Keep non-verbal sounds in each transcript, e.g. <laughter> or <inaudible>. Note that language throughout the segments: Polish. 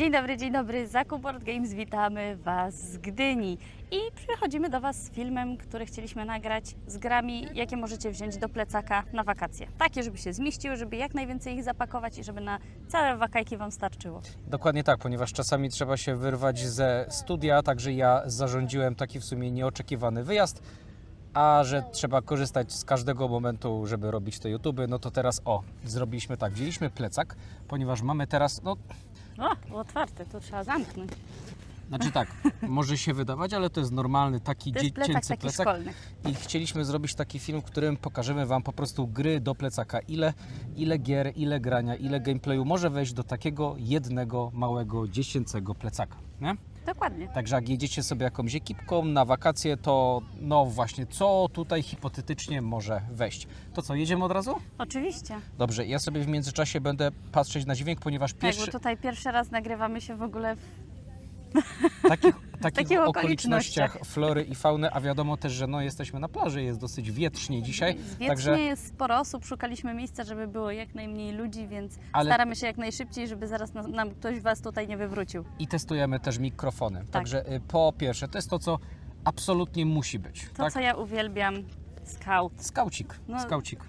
Dzień dobry, dzień dobry. Zakup Board Games, witamy Was z Gdyni. I przychodzimy do Was z filmem, który chcieliśmy nagrać z grami, jakie możecie wziąć do plecaka na wakacje. Takie, żeby się zmieściły, żeby jak najwięcej ich zapakować i żeby na całe wakajki Wam starczyło. Dokładnie tak, ponieważ czasami trzeba się wyrwać ze studia, także ja zarządziłem taki w sumie nieoczekiwany wyjazd, a że trzeba korzystać z każdego momentu, żeby robić te YouTube, no to teraz o, zrobiliśmy tak, wzięliśmy plecak, ponieważ mamy teraz, no, O, otwarte, to trzeba zamknąć. znaczy tak, <laughs> może się wydawać, ale to jest normalny taki To jest plecak dziecięcy taki plecak szkolny. i chcieliśmy zrobić taki film, w którym pokażemy Wam po prostu gry do plecaka, ile, ile gier, ile grania, ile gameplayu może wejść do takiego jednego małego dziecięcego plecaka, nie? Dokładnie. Także jak jedziecie sobie jakąś ekipką na wakacje, to no właśnie, co tutaj hipotetycznie może wejść? To co, jedziemy od razu? Oczywiście. Dobrze, ja sobie w międzyczasie będę patrzeć na dźwięk, ponieważ Tak, pierwszy, bo tutaj pierwszy raz nagrywamy się w ogóle w <laughs> takich, takich takich okolicznościach flory i fauny, a wiadomo też, że no jesteśmy na plaży, jest dosyć wietrznie dzisiaj, Wiecznie także jest sporo osób, szukaliśmy miejsca, żeby było jak najmniej ludzi, więc Ale- staramy się jak najszybciej, żeby zaraz nas- nam ktoś Was tutaj nie wywrócił. i testujemy też mikrofony. Tak. Także y, po pierwsze, to jest to, co absolutnie musi być. To, tak? co ja uwielbiam, Scout. Skaucik, No, skaucik.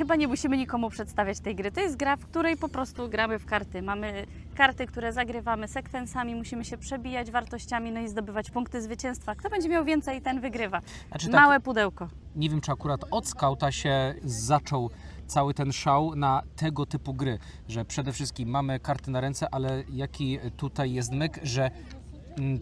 Chyba nie musimy nikomu przedstawiać tej gry. To jest gra, w której po prostu gramy w karty. Mamy karty, które zagrywamy sekwensami, musimy się przebijać wartościami, no i zdobywać punkty zwycięstwa. Kto będzie miał więcej, ten wygrywa. Znaczy tak, Małe pudełko. nie wiem czy akurat od skauta się zaczął cały ten szał na tego typu gry, że przede wszystkim mamy karty na ręce, ale jaki tutaj jest myk, że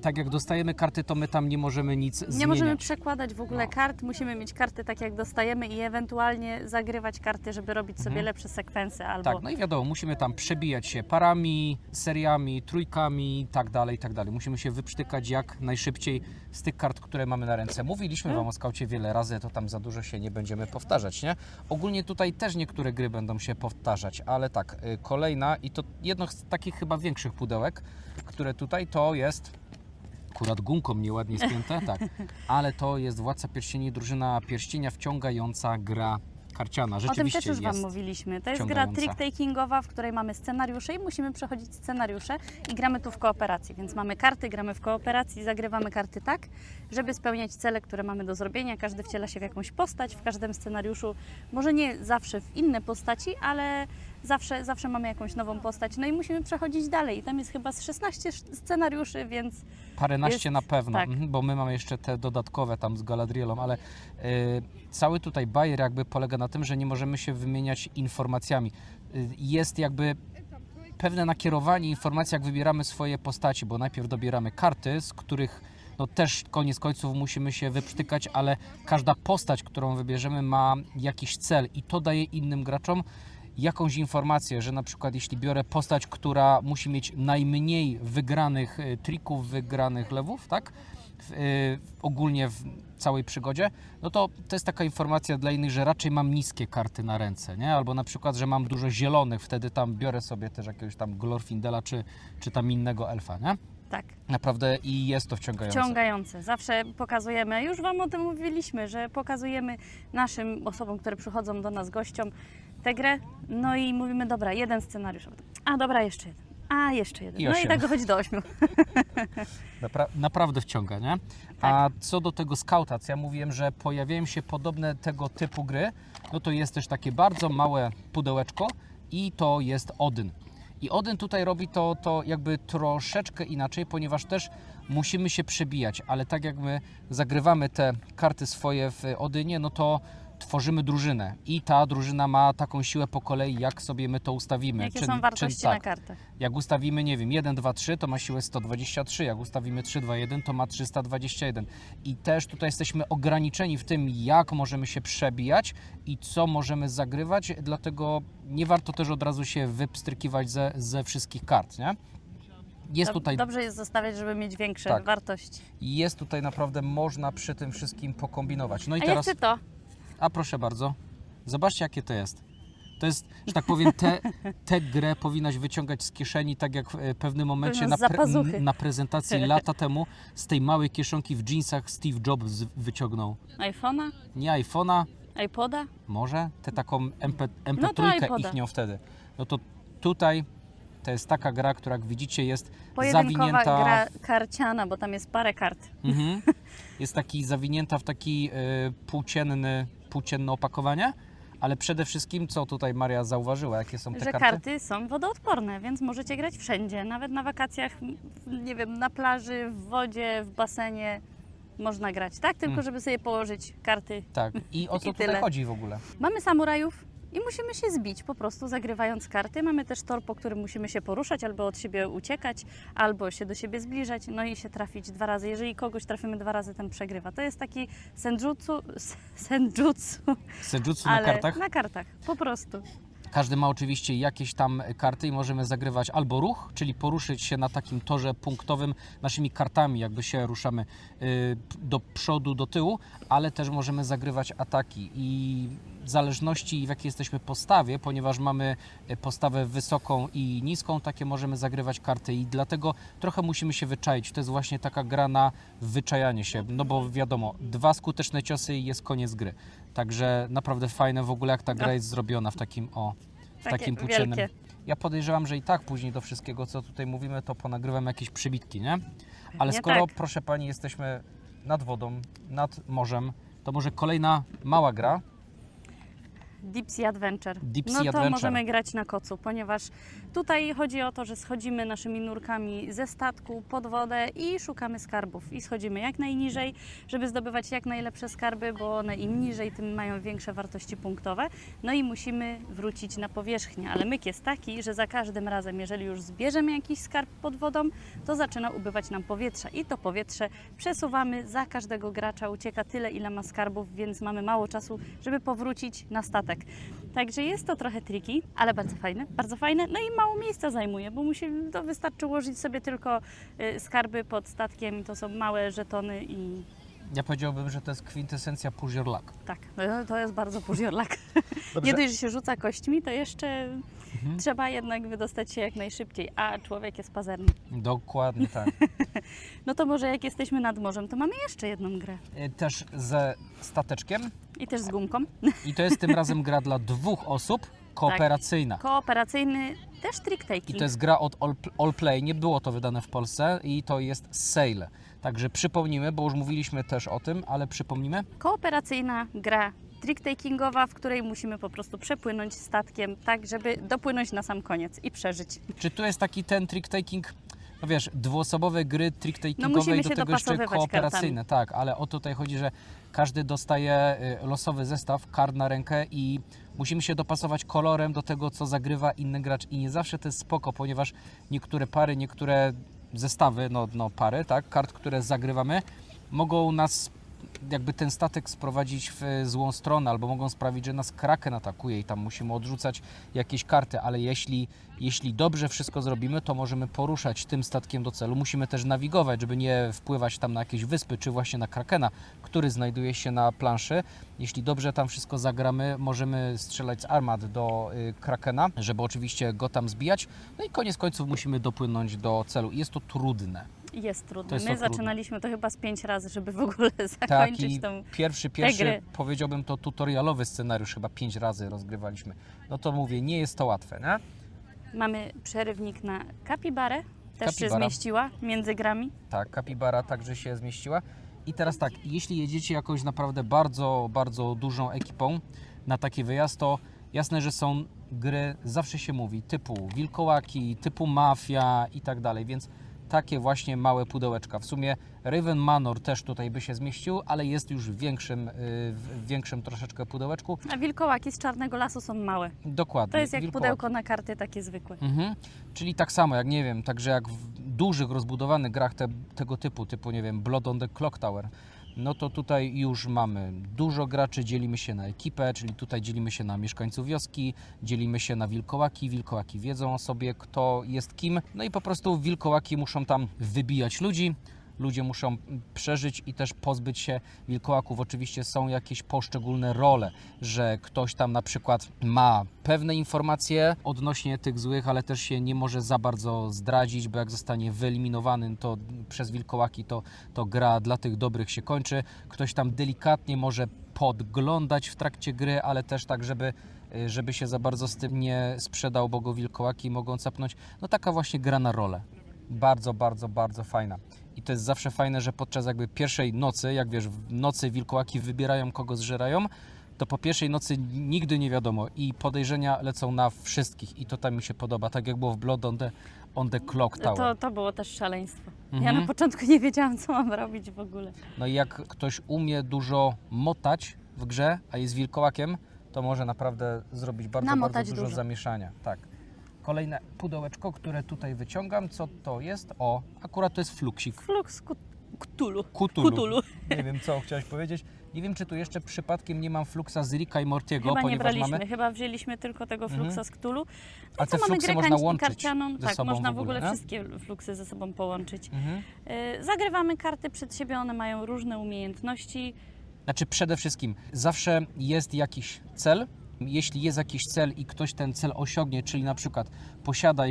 tak jak dostajemy karty, to my tam nie możemy nic Nie zmieniać. możemy przekładać w ogóle No. kart, musimy mieć karty tak jak dostajemy i ewentualnie zagrywać karty, żeby robić sobie Mhm. lepsze sekwencje albo Tak, no i wiadomo, musimy tam przebijać się parami, seriami, trójkami i tak dalej, i tak dalej. Musimy się wyprztykać jak najszybciej z tych kart, które mamy na ręce. Mówiliśmy Wam o skaucie wiele razy, to tam za dużo się nie będziemy powtarzać, nie? Ogólnie tutaj też niektóre gry będą się powtarzać, ale tak, y, kolejna i to jedno z takich chyba większych pudełek, które tutaj to jest akurat gumką nieładnie spięte, tak, ale to jest Władca Pierścieni, drużyna pierścienia wciągająca gra karciana. O tym też już Wam mówiliśmy. To jest gra trick-takingowa, w której mamy scenariusze i musimy przechodzić scenariusze i gramy tu w kooperacji. Więc mamy karty, gramy w kooperacji, zagrywamy karty tak, żeby spełniać cele, które mamy do zrobienia. Każdy wciela się w jakąś postać w każdym scenariuszu. Może nie zawsze w inne postaci, ale zawsze, zawsze mamy jakąś nową postać. No i musimy przechodzić dalej. I tam jest chyba z 16 sz- scenariuszy, więc Paręnaście Jest- na pewno, tak. mhm, bo my mamy jeszcze te dodatkowe tam z Galadrielą, ale y, cały tutaj bajer jakby polega na tym, że nie możemy się wymieniać informacjami. Y, jest jakby pewne nakierowanie informacji, jak wybieramy swoje postaci, bo najpierw dobieramy karty, z których no też koniec końców musimy się wyprztykać, ale każda postać, którą wybierzemy ma jakiś cel i to daje innym graczom jakąś informację, że na przykład jeśli biorę postać, która musi mieć najmniej wygranych y, trików, wygranych lewów, tak? W, y, ogólnie w całej przygodzie, no to to jest taka informacja dla innych, że raczej mam niskie karty na ręce, nie? Albo na przykład, że mam dużo zielonych, wtedy tam biorę sobie też jakiegoś tam Glorfindela czy, czy tam innego elfa, nie? tak. Naprawdę i jest to wciągające. Wciągające. Zawsze pokazujemy, już Wam o tym mówiliśmy, że pokazujemy naszym osobom, które przychodzą do nas gościom tę grę, no i mówimy, dobra, jeden scenariusz. A dobra, jeszcze jeden. A jeszcze jeden. I no i osiem. tak dochodzi do ośmiu. <laughs> Napra- naprawdę wciąga, nie? A co do tego skauta, co ja mówiłem, że pojawiają się podobne tego typu gry, no to jest też takie bardzo małe pudełeczko i to jest Odyn. I Odyn tutaj robi to, to jakby troszeczkę inaczej, ponieważ też musimy się przebijać, ale tak jak my zagrywamy te karty swoje w Odynie, no to tworzymy drużynę i ta drużyna ma taką siłę po kolei, jak sobie my to ustawimy. Jakie Czy- są czy- wartości tak. na kartach? Jak ustawimy, nie wiem, 1, 2, 3, to ma siłę 123. Jak ustawimy 3, 2, 1, to ma 321. I też tutaj jesteśmy ograniczeni w tym, jak możemy się przebijać i co możemy zagrywać, dlatego nie warto też od razu się wypstrykiwać ze, ze wszystkich kart, nie? Jest tutaj, Dobrze jest zostawiać, żeby mieć większe Tak. wartości. jest tutaj naprawdę można przy tym wszystkim pokombinować. No i A teraz, jak Ty to? A proszę bardzo, zobaczcie jakie to jest. To jest, że tak powiem, tę te grę powinnaś wyciągać z kieszeni, tak jak w e, pewnym momencie Powinno na, zapazuchy. na prezentacji lata temu z tej małej kieszonki w jeansach Steve Jobs wyciągnął. iPhone'a? Nie iPhone'a, iPoda? może, tę taką MP, No MP3 to iPoda. ich nią wtedy. No to tutaj to jest taka gra, która jak widzicie jest Pojedynkowa zawinięta gra karciana, bo tam jest parę kart. Mhm. <laughs> Jest taki zawinięta w taki y, płócienny, płócienne opakowanie, ale przede wszystkim, co tutaj Maria zauważyła, jakie są te że karty? karty są wodoodporne, więc możecie grać wszędzie, nawet na wakacjach, nie wiem, na plaży, w wodzie, w basenie można grać, tak? Tylko Mm. żeby sobie położyć karty. Tak. I o co I tutaj tyle. chodzi w ogóle? Mamy samurajów i musimy się zbić po prostu zagrywając karty. Mamy też tor, po którym musimy się poruszać, albo od siebie uciekać, albo się do siebie zbliżać, no i się trafić dwa razy. Jeżeli kogoś trafimy dwa razy, ten przegrywa. To jest taki senjutsu, senjutsu, Senjutsu na kartach? na kartach, po prostu. Każdy ma oczywiście jakieś tam karty i możemy zagrywać albo ruch, czyli poruszyć się na takim torze punktowym naszymi kartami, jakby się ruszamy y, do przodu, do tyłu, ale też możemy zagrywać ataki i w zależności w jakiej jesteśmy postawie, ponieważ mamy y, postawę wysoką i niską, takie możemy zagrywać karty i dlatego trochę musimy się wyczaić. To jest właśnie taka gra na wyczajanie się, no bo wiadomo, dwa skuteczne ciosy i jest koniec gry. Także naprawdę fajne w ogóle jak ta gra No. jest zrobiona w takim o w Takie takim płóciennym. wielkie. Ja podejrzewam, że i tak później do wszystkiego, co tutaj mówimy, to ponagrywam jakieś przybitki, nie? Ale Pewnie skoro, tak. proszę Pani, jesteśmy nad wodą, nad morzem, to może kolejna mała gra. Deep Sea Adventure. Deep no Sea to Adventure. możemy grać na kocu, ponieważ tutaj chodzi o to, że schodzimy naszymi nurkami ze statku pod wodę i szukamy skarbów. I schodzimy jak najniżej, żeby zdobywać jak najlepsze skarby, bo one im niżej, tym mają większe wartości punktowe. No i musimy wrócić na powierzchnię. Ale myk jest taki, że za każdym razem, jeżeli już zbierzemy jakiś skarb pod wodą, to zaczyna ubywać nam powietrza. I to powietrze przesuwamy za każdego gracza, ucieka tyle, ile ma skarbów, więc mamy mało czasu, żeby powrócić na statek. Także jest to trochę triki, ale bardzo fajne, bardzo fajne. No i mało miejsca zajmuje, bo musi, to wystarczy ułożyć sobie tylko y, skarby pod statkiem i to są małe żetony i Ja powiedziałbym, że to jest kwintesencja push your luck. tak, to- to jest bardzo puziorlak. Nie dość, że się rzuca kośćmi, to jeszcze Mhm. trzeba jednak wydostać się jak najszybciej, a człowiek jest pazerny. Dokładnie tak. <laughs> No to może jak jesteśmy nad morzem, to mamy jeszcze jedną grę. Y, Też ze stateczkiem I też z gumką. i to jest tym razem gra dla dwóch osób, kooperacyjna. Kooperacyjny, też I trick-taking. to jest gra od All, All Play, nie było to wydane w Polsce i to jest Sail. Także przypomnimy, bo już mówiliśmy też o tym, ale przypomnimy. kooperacyjna gra trick-takingowa, w której musimy po prostu przepłynąć statkiem tak, żeby dopłynąć na sam koniec i przeżyć. Czy tu jest taki ten trick-taking, no wiesz, dwuosobowe gry No trick-takingowe musimy i do tego jeszcze kooperacyjne, tak, ale o to tutaj chodzi, że każdy dostaje y, losowy zestaw kart na rękę i musimy się dopasować kolorem do tego, co zagrywa inny gracz i nie zawsze to jest spoko, ponieważ niektóre pary, niektóre zestawy, no, no pary, tak, kart, które zagrywamy, mogą nas jakby ten statek sprowadzić w złą stronę, albo mogą sprawić, że nas kraken atakuje i tam musimy odrzucać jakieś karty, ale jeśli, jeśli dobrze wszystko zrobimy, to możemy poruszać tym statkiem do celu. Musimy też nawigować, żeby nie wpływać tam na jakieś wyspy, czy właśnie na krakena, który znajduje się na planszy. Jeśli dobrze tam wszystko zagramy, możemy strzelać z armat do y, krakena, żeby oczywiście go tam zbijać. No i koniec końców musimy dopłynąć do celu. Jest to trudne. Jest jest My trudne. zaczynaliśmy to chyba z pięć razy, żeby w ogóle <laughs> Tak, zakończyć i tą... pierwszy, pierwszy, powiedziałbym to tutorialowy scenariusz, chyba pięć razy rozgrywaliśmy. No to mówię, nie jest to łatwe, nie? Mamy przerywnik na kapibarę, też się Kapibara. zmieściła między grami. Tak, kapibara także się zmieściła. I teraz tak, jeśli jedziecie jakąś naprawdę bardzo, bardzo dużą ekipą na taki wyjazd, to jasne, że są gry, zawsze się mówi, typu wilkołaki, typu mafia i tak dalej, więc takie właśnie małe pudełeczka. W sumie Raven Manor też tutaj by się zmieścił, ale jest już w większym, y, w większym troszeczkę pudełeczku. A wilkołaki z czarnego lasu są małe. Dokładnie. To jest jak wilkołaki. pudełko na karty takie zwykłe. Mhm. Czyli tak samo, jak nie wiem, także jak w dużych, rozbudowanych grach te, tego typu, typu nie wiem, Blood on the Clock Tower, no to tutaj już mamy dużo graczy, dzielimy się na ekipę, czyli tutaj dzielimy się na mieszkańców wioski, dzielimy się na wilkołaki, wilkołaki wiedzą o sobie, kto jest kim, no i po prostu wilkołaki muszą tam wybijać ludzi, ludzie muszą przeżyć i też pozbyć się wilkołaków. Oczywiście są jakieś poszczególne role, że ktoś tam na przykład ma pewne informacje odnośnie tych złych, ale też się nie może za bardzo zdradzić, bo jak zostanie wyeliminowany to przez wilkołaki, to, to gra dla tych dobrych się kończy. Ktoś tam delikatnie może podglądać w trakcie gry, ale też tak, żeby żeby się za bardzo z tym nie sprzedał, bo go wilkołaki mogą capnąć. No taka właśnie gra na rolę. Bardzo, bardzo, bardzo fajna. I to jest zawsze fajne, że podczas jakby pierwszej nocy, jak wiesz, w nocy wilkołaki wybierają, kogo zżerają, to po pierwszej nocy nigdy nie wiadomo i podejrzenia lecą na wszystkich i to tam mi się podoba, tak jak było w Blood on the, on the Clock Tower. To, to było też szaleństwo. Ja Mhm. na początku nie wiedziałam, co mam robić w ogóle. No i jak ktoś umie dużo motać w grze, a jest wilkołakiem, to może naprawdę zrobić bardzo, Namotać bardzo dużo, dużo. zamieszania. Tak. Kolejne pudełeczko, które tutaj wyciągam, co to jest? O, akurat to jest fluksik. Flux Cthulhu. Kutulu. Cthulhu. Nie wiem, co chciałeś powiedzieć. Nie wiem, czy tu jeszcze przypadkiem nie mam fluksa z Rika i Mortiego, Chyba nie ponieważ braliśmy, mamy... chyba wzięliśmy tylko tego Mhm. fluxa z Cthulhu. A No te co, mamy fluksy można łączyć ze tak, sobą można w ogóle, nie? wszystkie fluksy ze sobą połączyć. Mhm. Y, Zagrywamy karty przed siebie, one mają różne umiejętności. Znaczy przede wszystkim zawsze jest jakiś cel. Jeśli jest jakiś cel i ktoś ten cel osiągnie, czyli na przykład posiada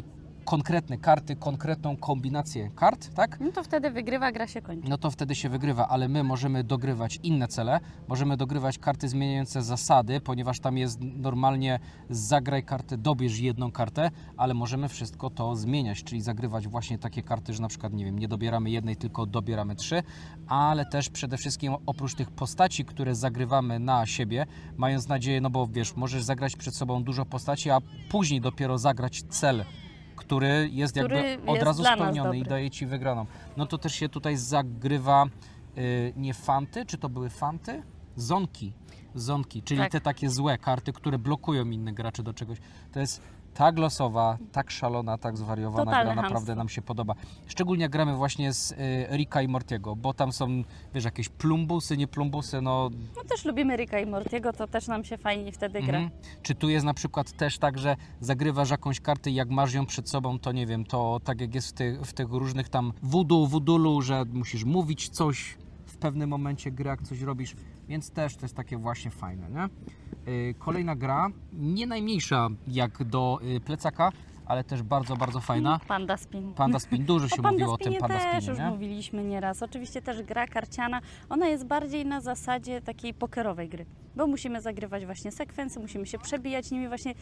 konkretne karty, konkretną kombinację kart, tak? No to wtedy wygrywa, gra się kończy. No to wtedy się wygrywa, ale my możemy dogrywać inne cele, możemy dogrywać karty zmieniające zasady, ponieważ tam jest normalnie zagraj kartę, dobierz jedną kartę, ale możemy wszystko to zmieniać, czyli zagrywać właśnie takie karty, że na przykład, nie wiem, nie dobieramy jednej, tylko dobieramy trzy, ale też przede wszystkim oprócz tych postaci, które zagrywamy na siebie, mając nadzieję, no bo wiesz, możesz zagrać przed sobą dużo postaci, a później dopiero zagrać cel, który jest Który jakby od jest razu spełniony i daje ci wygraną. No to też się tutaj zagrywa y, nie fanty, czy to były fanty? Zonki. Zonki, czyli Tak. te takie złe karty, które blokują innych graczy do czegoś. To jest tak losowa, tak szalona, tak zwariowana Totalne gra, naprawdę chamstwo. nam się podoba. Szczególnie jak gramy właśnie z y, Rika i Mortiego, bo tam są, wiesz, jakieś plumbusy, nie plumbusy, no No też lubimy Rika i Mortiego, to też nam się fajnie wtedy gra. Mhm. Czy tu jest na przykład też tak, że zagrywasz jakąś kartę i jak masz ją przed sobą, to nie wiem, to tak jak jest w tych, w tych różnych tam voodoo, wudulu, że musisz mówić coś w pewnym momencie gry, jak coś robisz, więc też to jest takie właśnie fajne, nie? Yy, Kolejna gra, nie najmniejsza jak do y, plecaka, ale też bardzo, bardzo fajna. Panda Spin. Panda Spin, dużo się o mówiło o tym Panda też Spinie, już nie? mówiliśmy nieraz. Oczywiście też gra karciana, ona jest bardziej na zasadzie takiej pokerowej gry, bo musimy zagrywać właśnie sekwencje, musimy się przebijać nimi właśnie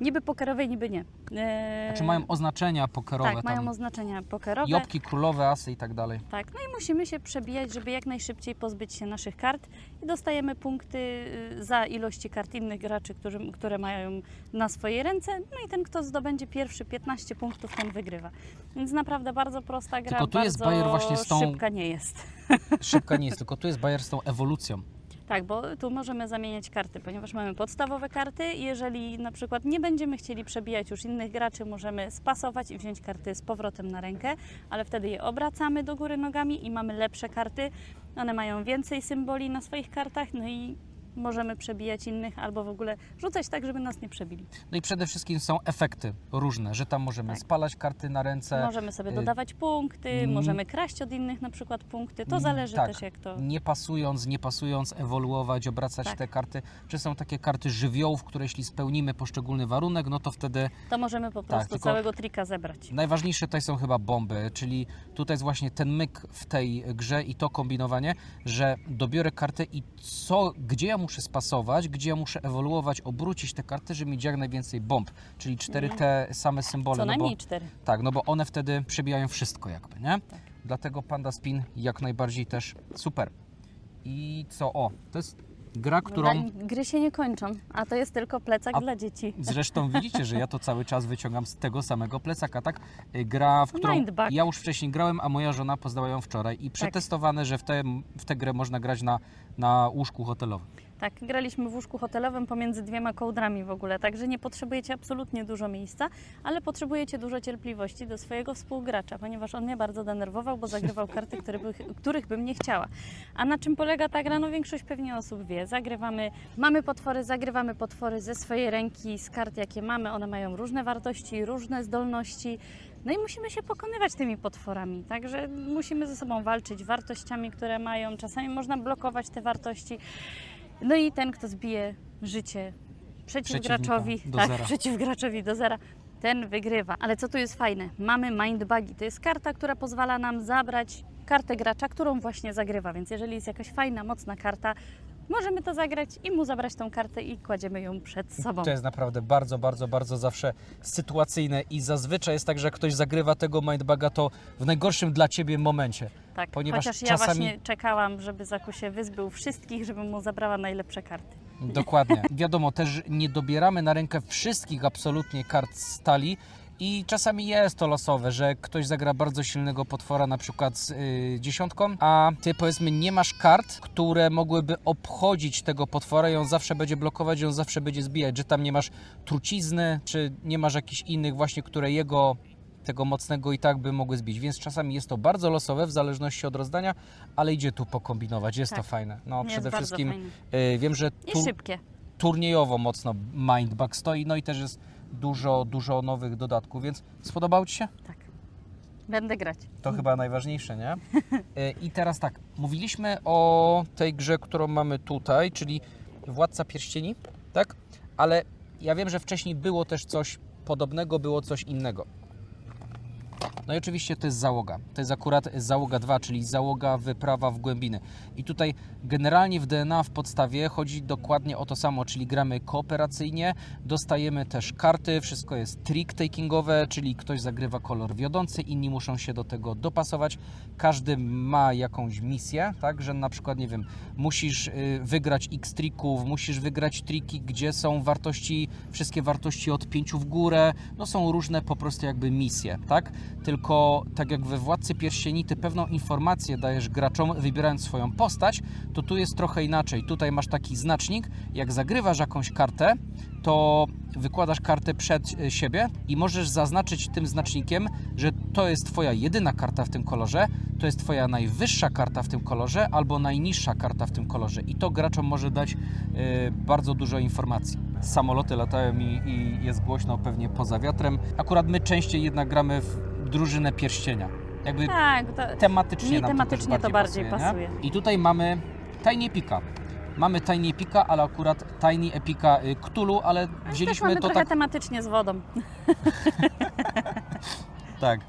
niby pokerowej, niby nie. Eee, Znaczy mają oznaczenia pokerowe tak, tam, mają oznaczenia pokerowe. jobki, królowe, asy i tak dalej. Tak, no i musimy się przebijać, żeby jak najszybciej pozbyć się naszych kart i dostajemy punkty y, za ilości kart innych graczy, którzy, które mają na swojej ręce. No i ten, kto zdobędzie pierwszy 15 punktów, ten wygrywa. Więc naprawdę bardzo prosta gra, Tylko tu jest bardzo bajer właśnie z tą- szybka nie jest. <laughs> Szybka nie jest, tylko tu jest bajer z tą ewolucją. Tak, bo tu możemy zamieniać karty, ponieważ mamy podstawowe karty. Jeżeli na przykład nie będziemy chcieli przebijać już innych graczy, możemy spasować i wziąć karty z powrotem na rękę, ale wtedy je obracamy do góry nogami i mamy lepsze karty. One mają więcej symboli na swoich kartach, no i możemy przebijać innych albo w ogóle rzucać tak, żeby nas nie przebili. No i przede wszystkim są efekty różne, że tam możemy Tak. spalać karty na ręce, Możemy sobie y, dodawać punkty, mm. możemy kraść od innych na przykład punkty. To Mm, zależy tak. też jak to... nie pasując, nie pasując, ewoluować, obracać Tak. te karty. Czy są takie karty żywiołów, które jeśli spełnimy poszczególny warunek, no to wtedy To możemy po Tak, prostu tylko- całego trika zebrać. najważniejsze tutaj są chyba bomby, czyli tutaj jest właśnie ten myk w tej grze i to kombinowanie, że dobiorę kartę i co, gdzie ja muszę spasować, gdzie ja muszę ewoluować, obrócić te karty, żeby mieć jak najwięcej bomb, czyli cztery te same symbole. Co no bo- najmniej cztery. Tak, no bo one wtedy przebijają wszystko jakby, nie? Tak. Dlatego Panda Spin jak najbardziej też super. I co? O, to jest gra, którą Dla- Gry się nie kończą, a to jest tylko plecak A- dla dzieci. zresztą <laughs> widzicie, że ja to cały czas wyciągam z tego samego plecaka, tak? Y, Gra, w którą Mindbug. ja już wcześniej grałem, a moja żona poznała ją wczoraj i przetestowane, że w tę w grę można grać na, na łóżku hotelowym. Tak, graliśmy w łóżku hotelowym pomiędzy dwiema kołdrami w ogóle, także nie potrzebujecie absolutnie dużo miejsca, ale potrzebujecie dużo cierpliwości do swojego współgracza, ponieważ on mnie bardzo denerwował, bo zagrywał karty, które by, których bym nie chciała. A na czym polega ta gra? No większość pewnie osób wie. Zagrywamy, mamy potwory, zagrywamy potwory ze swojej ręki, z kart jakie mamy, one mają różne wartości, różne zdolności. No i musimy się pokonywać tymi potworami, także musimy ze sobą walczyć wartościami, które mają. Czasami można blokować te wartości. No i ten, kto zbije życie przeciwgraczowi, do tak, zera. przeciwgraczowi do zera, ten wygrywa. Ale co tu jest fajne? Mamy mind buggy. To jest karta, która pozwala nam zabrać kartę gracza, którą właśnie zagrywa. Więc jeżeli jest jakaś fajna, mocna karta, możemy to zagrać i mu zabrać tą kartę i kładziemy ją przed sobą. To jest naprawdę bardzo, bardzo, bardzo zawsze sytuacyjne i zazwyczaj jest tak, że jak ktoś zagrywa tego mindbaga, to w najgorszym dla Ciebie momencie. Tak, ponieważ chociaż ja czasami- właśnie czekałam, żeby Zaku się wyzbył wszystkich, żebym mu zabrała najlepsze karty. Dokładnie. Wiadomo, też nie dobieramy na rękę wszystkich absolutnie kart stali i czasami jest to losowe, że ktoś zagra bardzo silnego potwora na przykład z y, dziesiątką, a ty powiedzmy nie masz kart, które mogłyby obchodzić tego potwora i on zawsze będzie blokować i on zawsze będzie zbijać, że tam nie masz trucizny, czy nie masz jakichś innych właśnie, które jego tego mocnego i tak by mogły zbić, więc czasami jest to bardzo losowe w zależności od rozdania, ale idzie tu pokombinować, jest Tak. to fajne. No jest przede wszystkim fajnie. y, wiem, że tu turniejowo mocno Mindbug stoi, no i też jest dużo, dużo nowych dodatków, więc spodobało Ci się? Tak. Będę grać. To chyba najważniejsze, nie? E, <laughs> I teraz tak, mówiliśmy o tej grze, którą mamy tutaj, czyli Władca Pierścieni, tak? Ale ja wiem, że wcześniej było też coś podobnego, było coś innego. No i oczywiście to jest załoga. To jest akurat załoga 2, czyli załoga wyprawa w głębiny. I tutaj generalnie w DNA w podstawie chodzi dokładnie o to samo, czyli gramy kooperacyjnie, dostajemy też karty, wszystko jest trick-takingowe, czyli ktoś zagrywa kolor wiodący, inni muszą się do tego dopasować. Każdy ma jakąś misję, tak, że na przykład, nie wiem, musisz y, wygrać x trików, musisz wygrać triki, gdzie są wartości, wszystkie wartości od 5 w górę, no są różne po prostu jakby misje, tak? Tylko tak jak we Władcy Pierścieni ty pewną informację dajesz graczom, wybierając swoją postać, to tu jest trochę inaczej. Tutaj masz taki znacznik, jak zagrywasz jakąś kartę, to wykładasz kartę przed e, siebie i możesz zaznaczyć tym znacznikiem, że to jest Twoja jedyna karta w tym kolorze, to jest Twoja najwyższa karta w tym kolorze albo najniższa karta w tym kolorze. I to graczom może dać e, bardzo dużo informacji. Samoloty latają i, i jest głośno pewnie poza wiatrem. Akurat my częściej jednak gramy w drużynę pierścienia. Jakby Tak, to, tematycznie Mi nam tematycznie to, też bardziej nie? pasuje. I tutaj mamy Tiny Epika. Mamy Tiny Epika, ale akurat Tiny Epika y, Cthulhu, ale też wzięliśmy mamy to trochę tak, tematycznie z wodą. <laughs> tak.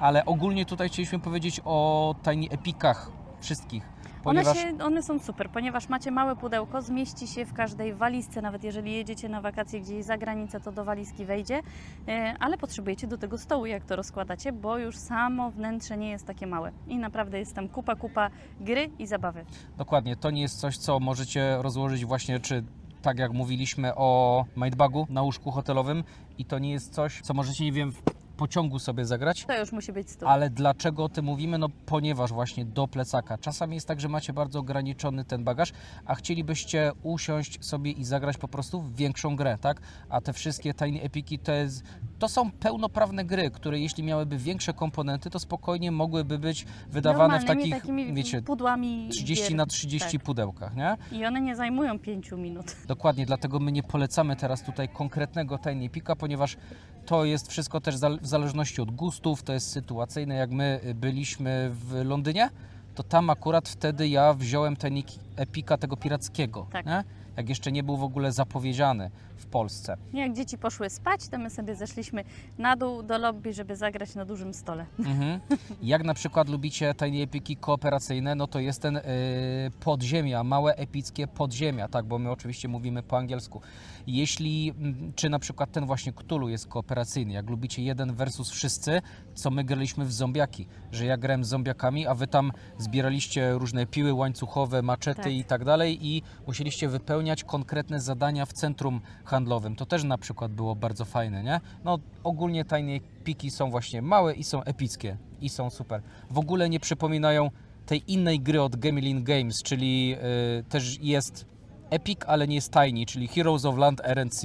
Ale ogólnie tutaj chcieliśmy powiedzieć o Tiny Epikach wszystkich. One, Ponieważ się, one są super, ponieważ macie małe pudełko, zmieści się w każdej walizce, nawet jeżeli jedziecie na wakacje gdzieś za granicę, to do walizki wejdzie, e, ale potrzebujecie do tego stołu, jak to rozkładacie, bo już samo wnętrze nie jest takie małe i naprawdę jest tam kupa, kupa gry i zabawy. dokładnie, to nie jest coś, co możecie rozłożyć właśnie, czy tak jak mówiliśmy o Mindbugu na łóżku hotelowym i to nie jest coś, co możecie, nie wiem, pociągu sobie zagrać. To już musi być stół. Ale dlaczego o tym mówimy? No ponieważ właśnie do plecaka. Czasami jest tak, że macie bardzo ograniczony ten bagaż, a chcielibyście usiąść sobie i zagrać po prostu w większą grę, tak? A te wszystkie Tiny Epiki to jest... To są pełnoprawne gry, które jeśli miałyby większe komponenty, to spokojnie mogłyby być wydawane w takich, wiecie, pudłami 30 gier. na 30 Tak. pudełkach, nie? I one nie zajmują 5 minut. Dokładnie, dlatego my nie polecamy teraz tutaj konkretnego Tiny Pika, ponieważ to jest wszystko też w zależności od gustów, to jest sytuacyjne. Jak my y, byliśmy w Londynie, to tam akurat wtedy ja wziąłem Tiny Epika tego pirackiego, Tak. Jak jeszcze nie był w ogóle zapowiedziany w Polsce. Jak dzieci poszły spać, to my sobie zeszliśmy na dół do lobby, żeby zagrać na dużym stole. Mhm. Jak na przykład lubicie Tiny Epiki kooperacyjne, no to jest ten y, podziemia, małe epickie podziemia, tak, bo my oczywiście mówimy po angielsku. Jeśli, czy na przykład ten właśnie Cthulhu jest kooperacyjny, jak lubicie jeden versus wszyscy, co my graliśmy w zombiaki, że ja grałem z zombiakami, a wy tam zbieraliście różne piły łańcuchowe, maczety Tak. i tak dalej i musieliście wypełniać konkretne zadania w centrum handlowym. To też na przykład było bardzo fajne, nie? No ogólnie Tiny Piki są właśnie małe i są epickie i są super. W ogóle nie przypominają tej innej gry od Gamelin Games, czyli y, też jest Epic, ale nie jest Tiny, czyli Heroes of Land RNC,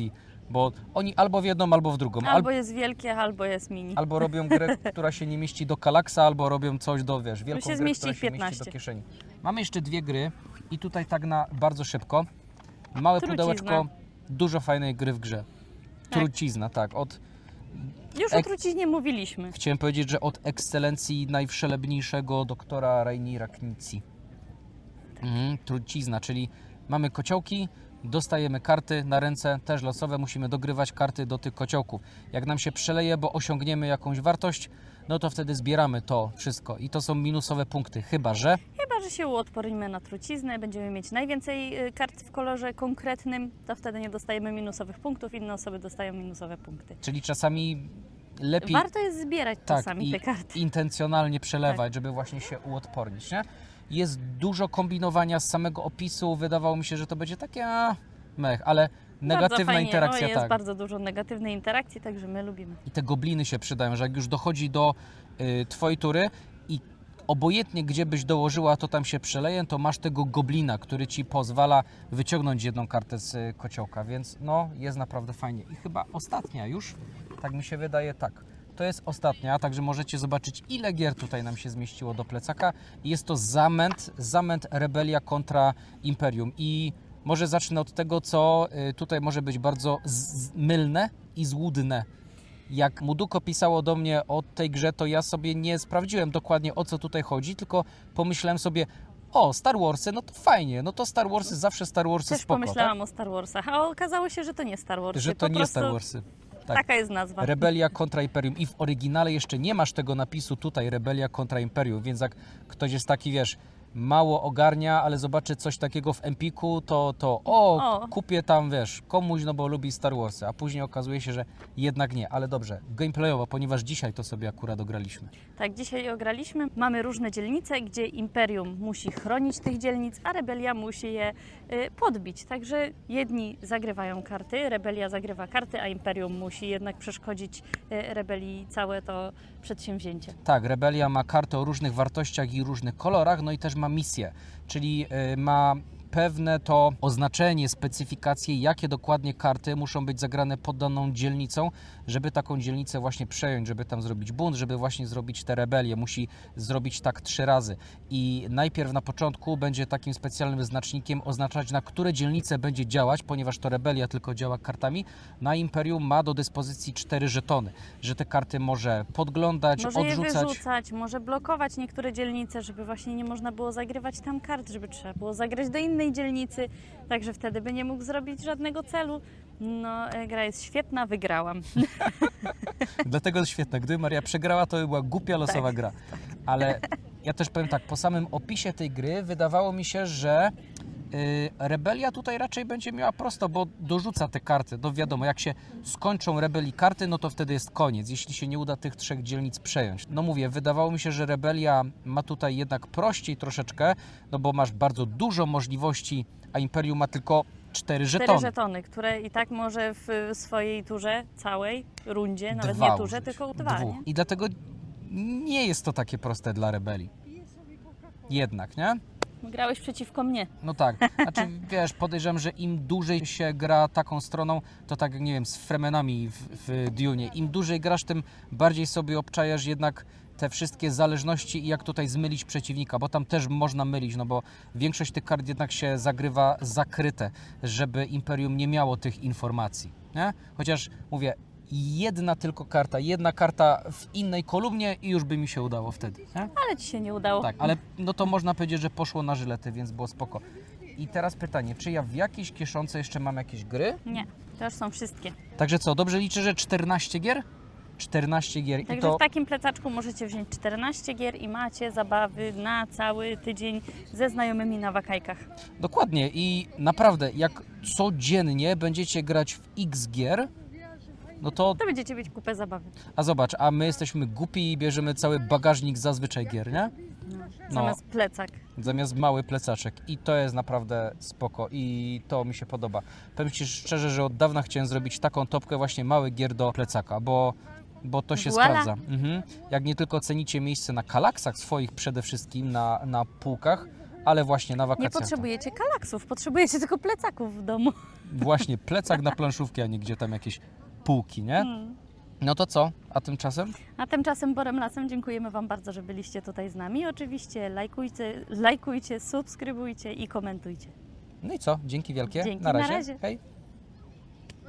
bo oni albo w jedną, albo w drugą. Al- Albo jest wielkie, albo jest mini. albo robią grę, <laughs> która się nie mieści do kalaksa, albo robią coś do, wiesz, wielką się grę, która się mieści 15. do kieszeni. Mamy jeszcze dwie gry i tutaj tak na bardzo szybko. Małe Trucizna. pudełeczko, dużo fajnej gry w grze. Tak. Trucizna, tak. Od, Już Ek- o truciźnie mówiliśmy. chciałem powiedzieć, że od ekscelencji najwszelebniejszego doktora Rainira Knici. Mhm, trucizna, czyli mamy kociołki, dostajemy karty na ręce, też losowe, musimy dogrywać karty do tych kociołków. Jak nam się przeleje, bo osiągniemy jakąś wartość, no to wtedy zbieramy to wszystko i to są minusowe punkty, chyba że Chyba, że się uodpornimy na truciznę, będziemy mieć najwięcej y, kart w kolorze konkretnym, to wtedy nie dostajemy minusowych punktów, inne osoby dostają minusowe punkty. Czyli czasami lepiej Warto jest zbierać tak, czasami te karty. intencjonalnie przelewać, żeby właśnie się uodpornić, nie? Jest dużo kombinowania z samego opisu, wydawało mi się, że to będzie takie a, mech, ale negatywna fajnie. interakcja o, jest tak. bardzo dużo negatywnej interakcji, także my lubimy. I te gobliny się przydają, że jak już dochodzi do y, twojej tury i obojętnie gdzie byś dołożyła, to tam się przeleje, to masz tego goblina, który ci pozwala wyciągnąć jedną kartę z y, kociołka, więc no jest naprawdę fajnie. I chyba ostatnia już, tak mi się wydaje, tak. To jest ostatnia, także możecie zobaczyć ile gier tutaj nam się zmieściło do plecaka. I jest to zamęt, zamęt Rebelia kontra Imperium. I może zacznę od tego, co y, tutaj może być bardzo mylne i złudne. Jak Muduko pisało do mnie o tej grze, to ja sobie nie sprawdziłem dokładnie o co tutaj chodzi, tylko pomyślałem sobie, o, Star Warsy, no to fajnie, no to Star Warsy, zawsze Star Warsy Też spoko, pomyślałam o Star Warsach, a okazało się, że to nie Star tak? Warsy. że to po nie prostu Star Warsy. Tak. Taka jest nazwa. Rebelia <laughs> kontra Imperium i w oryginale jeszcze nie masz tego napisu tutaj, Rebelia kontra Imperium, więc jak ktoś jest taki, wiesz, mało ogarnia, ale zobaczy coś takiego w Empiku, to, to o, O. kupię tam, wiesz, komuś, no bo lubi Star Warsy, a później okazuje się, że jednak nie, ale dobrze, gameplayowo, ponieważ dzisiaj to sobie akurat ograliśmy. Tak, dzisiaj ograliśmy. Mamy różne dzielnice, gdzie Imperium musi chronić tych dzielnic, a Rebelia musi je podbić. Także jedni zagrywają karty, Rebelia zagrywa karty, a Imperium musi jednak przeszkodzić y, Rebelii całe to przedsięwzięcie. Tak, Rebelia ma kartę o różnych wartościach i różnych kolorach, no i też ma misję, czyli y, ma pewne to oznaczenie, specyfikacje, jakie dokładnie karty muszą być zagrane pod daną dzielnicą, żeby taką dzielnicę właśnie przejąć, żeby tam zrobić bunt, żeby właśnie zrobić tę rebelię. Musi zrobić tak trzy razy. I najpierw na początku będzie takim specjalnym znacznikiem oznaczać, na które dzielnice będzie działać, ponieważ to rebelia tylko działa kartami. Na Imperium ma do dyspozycji cztery żetony, że te karty może podglądać, Może je odrzucać. wyrzucać, może blokować niektóre dzielnice, żeby właśnie nie można było zagrywać tam kart, żeby trzeba było zagrać do innej dzielnicy, także wtedy by nie mógł zrobić żadnego celu. No, e, gra jest świetna, wygrałam. <laughs> Dlatego jest świetne. Gdyby Maria przegrała, to by była głupia losowa Tak. gra. Ale ja też powiem tak, po samym opisie tej gry wydawało mi się, że Rebelia tutaj raczej będzie miała prosto, bo dorzuca te karty. No wiadomo, jak się skończą Rebelii karty, no to wtedy jest koniec, jeśli się nie uda tych trzech dzielnic przejąć. No mówię, wydawało mi się, że Rebelia ma tutaj jednak prościej troszeczkę, no bo masz bardzo dużo możliwości, a Imperium ma tylko cztery Cztery żetony. żetony, które i tak może w swojej turze, całej rundzie, nawet Dwa nie turze, użyć. tylko dwa. Dwóch. Nie? I dlatego nie jest to takie proste dla rebelii. Jednak, nie? Grałeś przeciwko mnie. No tak. <laughs> Znaczy, wiesz, podejrzewam, że im dłużej się gra taką stroną, to tak, jak, nie wiem, z Fremenami w, w Dune, im dłużej grasz, tym bardziej sobie obczajasz jednak te wszystkie zależności i jak tutaj zmylić przeciwnika, bo tam też można mylić, no bo większość tych kart jednak się zagrywa zakryte, żeby Imperium nie miało tych informacji, nie? Chociaż, mówię, jedna tylko karta, jedna karta w innej kolumnie i już by mi się udało wtedy, nie? Ale ci się nie udało. Tak, ale no to można powiedzieć, że poszło na żylety, więc było spoko. I teraz pytanie, czy ja w jakiejś kieszonce jeszcze mam jakieś gry? Nie, to już są wszystkie. Także co, dobrze liczę, że 14 gier? 14 gier i Także to w takim plecaczku możecie wziąć 14 gier i macie zabawy na cały tydzień ze znajomymi na wakajkach. dokładnie i naprawdę jak codziennie będziecie grać w x gier, no to, To będziecie mieć kupę zabawy. a zobacz, a my jesteśmy głupi i bierzemy cały bagażnik zazwyczaj gier, nie? No. Zamiast plecak. zamiast mały plecaczek i to jest naprawdę spoko i to mi się podoba. Powiem Ci szczerze, że od dawna chciałem zrobić taką topkę właśnie mały gier do plecaka, bo, bo to się Voila. sprawdza. Mhm. Jak nie tylko cenicie miejsce na kalaksach swoich przede wszystkim, na, na półkach, ale właśnie na Nie wakacjach. potrzebujecie kalaksów, potrzebujecie tylko plecaków w domu. Właśnie plecak na <laughs> planszówki, a nie gdzie tam jakieś półki, nie? Mm. No to co? A tymczasem? A tymczasem Borem Lasem dziękujemy Wam bardzo, że byliście tutaj z nami. Oczywiście lajkujcie, lajkujcie subskrybujcie i komentujcie. No i co? Dzięki wielkie. Dzięki, na na razie. razie. Hej.